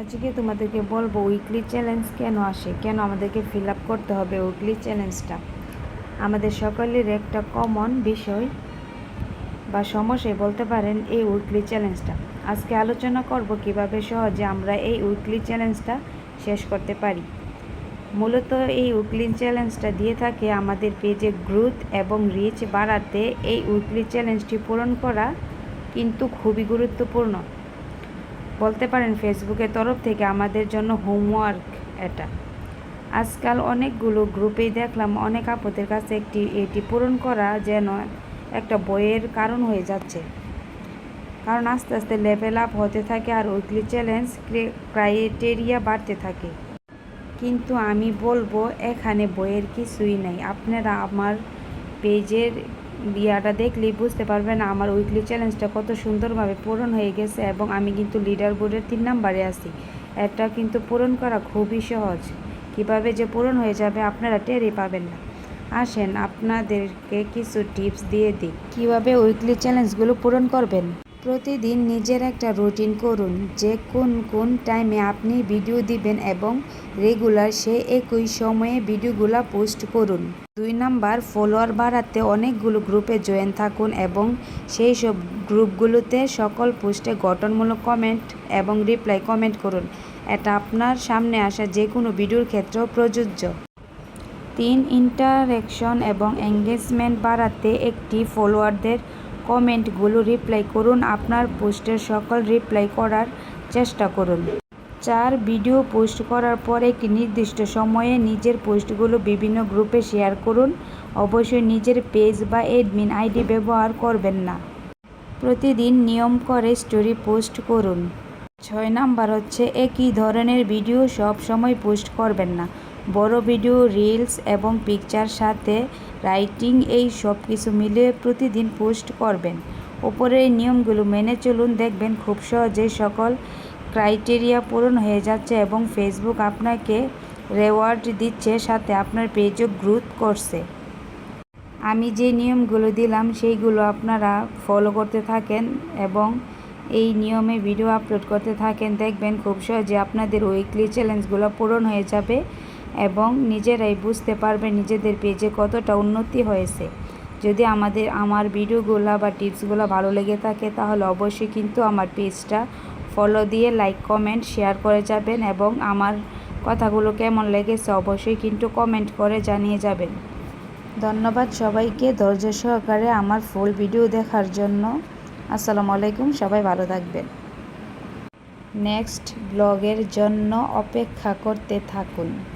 আজকে তোমাদেরকে বলব উইকলি চ্যালেঞ্জ কেন আসে? কেন আমাদেরকে ফিল আপ করতে হবে উইকলি চ্যালেঞ্জটা আমাদের সকলের একটা কমন বিষয় বা সমস্যায় বলতে পারেন এই উইকলি চ্যালেঞ্জটা আজকে আলোচনা করব কীভাবে সহজে আমরা এই উইকলি চ্যালেঞ্জটা শেষ করতে পারি। মূলত এই উইকলি চ্যালেঞ্জটা দিয়ে থাকে আমাদের পেজে গ্রোথ এবং রিচ বাড়াতে এই উইকলি চ্যালেঞ্জটি পূরণ করা কিন্তু খুবই গুরুত্বপূর্ণ। বলতে পারেন ফেসবুকের তরফ থেকে আমাদের জন্য হোমওয়ার্ক এটা। আজকাল অনেকগুলো গ্রুপেই দেখলাম অনেক আপদের কাছে একটি, এটি পূরণ করা যেন একটা বইয়ের কারণ হয়ে যাচ্ছে। কারণ আস্তে আস্তে লেভেল আপ হতে থাকে আর উইকলি চ্যালেঞ্জ ক্রাইটেরিয়া বাড়তে থাকে। কিন্তু আমি বলব, এখানে বইয়ের কিছুই নাই। আপনারা আমার পেজের ইয়াটা দেখলেই বুঝতে পারবেন আমার উইকলি চ্যালেঞ্জটা কত সুন্দরভাবে পূরণ হয়ে গেছে এবং আমি কিন্তু লিডার বোর্ডের তিন নাম্বারে আছি। এটা কিন্তু পূরণ করা খুবই সহজ। কীভাবে যে পূরণ হয়ে যাবে আপনারা টেরই পাবেন না। আসেন, আপনাদেরকে কিছু টিপস দিয়ে দিই। কীভাবে উইকলি চ্যালেঞ্জগুলো পূরণ করবেন? প্রতিদিন নিজের একটা রুটিন করুন। যে কোন কোন টাইমে আপনি ভিডিও দিবেন এবং রেগুলার সে একই সময়ে ভিডিওগুলো পোস্ট করুন। দুই নাম্বার, ফলোয়ার বাড়াতে অনেকগুলো গ্রুপে জয়েন থাকুন এবং সেই সব গ্রুপগুলোতে সকল পোস্টে গঠনমূলক কমেন্ট এবং রিপ্লাই কমেন্ট করুন। এটা আপনার সামনে আসা যে কোনো ভিডিওর ক্ষেত্রেও প্রযোজ্য। তিন, ইন্টারেকশন এবং এঙ্গেজমেন্ট বাড়াতে একটি ফলোয়ারদের কমেন্টগুলো রিপ্লাই করুন। আপনার পোস্টের সকল রিপ্লাই করার চেষ্টা করুন। চার, ভিডিও পোস্ট করার পর একটি নির্দিষ্ট সময়ে নিজের পোস্টগুলো বিভিন্ন গ্রুপে শেয়ার করুন। অবশ্যই নিজের পেজ বা এডমিন আইডি ব্যবহার করবেন না। প্রতিদিন নিয়ম করে স্টোরি পোস্ট করুন। ছয় নাম্বার হচ্ছে, একই ধরনের ভিডিও সব সময় পোস্ট করবেন না। বড় ভিডিও রিলস এবং পিকচার সাথে রাইটিং এই সব কিছু মিলিয়ে প্রতিদিন পোস্ট করবেন। ওপরের নিয়মগুলো মেনে চলুন, দেখবেন খুব সহজেই সকল ক্রাইটেরিয়া পূরণ হয়ে যাচ্ছে এবং ফেসবুক আপনাকে রেওয়ার্ড দিচ্ছে, সাথে আপনার পেজও গ্রোথ করছে। আমি যে নিয়মগুলো দিলাম, সেইগুলো আপনারা ফলো করতে থাকেন এবং এই নিয়মে ভিডিও আপলোড করতে থাকেন। দেখবেন খুব সহজে আপনাদের উইকলি চ্যালেঞ্জগুলো পূরণ হয়ে যাবে। এবং নিজেরাই বুঝতে পারবেন নিজেদের পেজে কতটা উন্নতি হয়েছে। যদি আমাদের, আমার ভিডিওগুলো বা টিপসগুলো ভালো লেগে থাকে, তাহলে অবশ্যই কিন্তু আমার পেজটা ফলো দিয়ে লাইক কমেন্ট শেয়ার করে যাবেন এবং আমার কথাগুলো কেমন লেগেছে অবশ্যই কিন্তু কমেন্ট করে জানিয়ে যাবেন। ধন্যবাদ সবাইকে ধৈর্য সহকারে আমার ফুল ভিডিও দেখার জন্য। আসসালামু আলাইকুম, সবাই ভালো থাকবেন। নেক্সট ব্লগের জন্য অপেক্ষা করতে থাকুন।